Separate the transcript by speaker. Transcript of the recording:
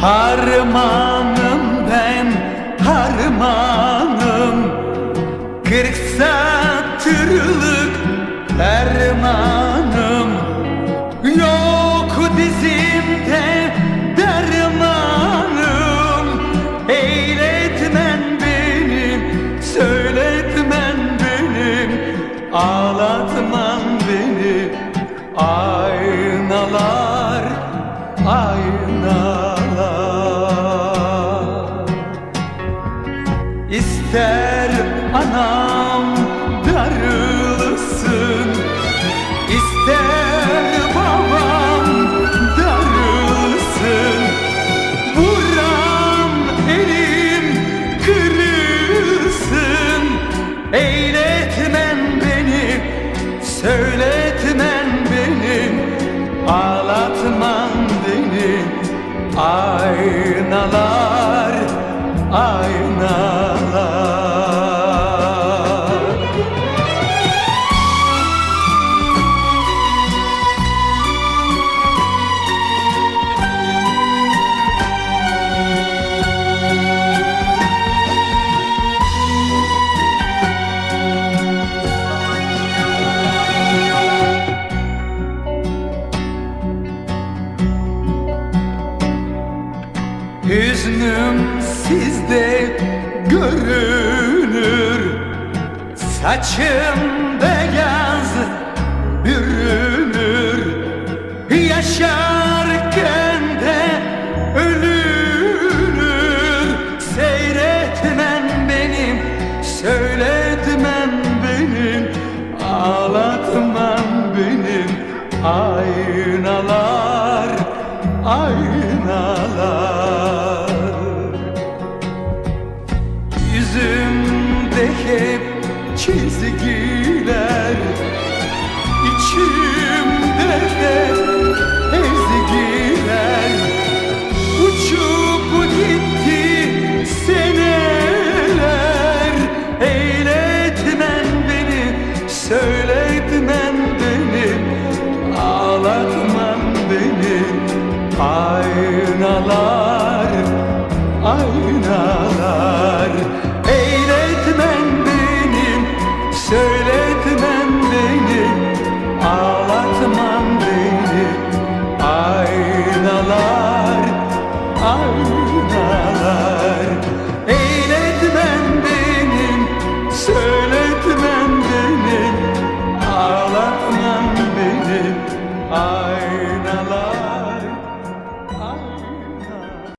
Speaker 1: Harmanım ben harmanım. Kırk satırlık dermanım. Yok dizimde dermanım. Eyletmen benim, söyletmen benim. Ağlatman beni Aynalar, aynalar anam darılsın. İster babam darılsın. Vuran elim kırılsın. Eyletmen beni, söyletmen Hüznüm sizde görünür. Saçım beyaz bürünür. Yaşarken de ölünür. Seyretmen benim, söyletmen benim. Ağlatman benim. Aynalar, aynalar çizgiler İçimde de ezgiler Uçup gitti seneler. Eyletmen beni, söyletmen beni. Ağlatman beni Aynalar I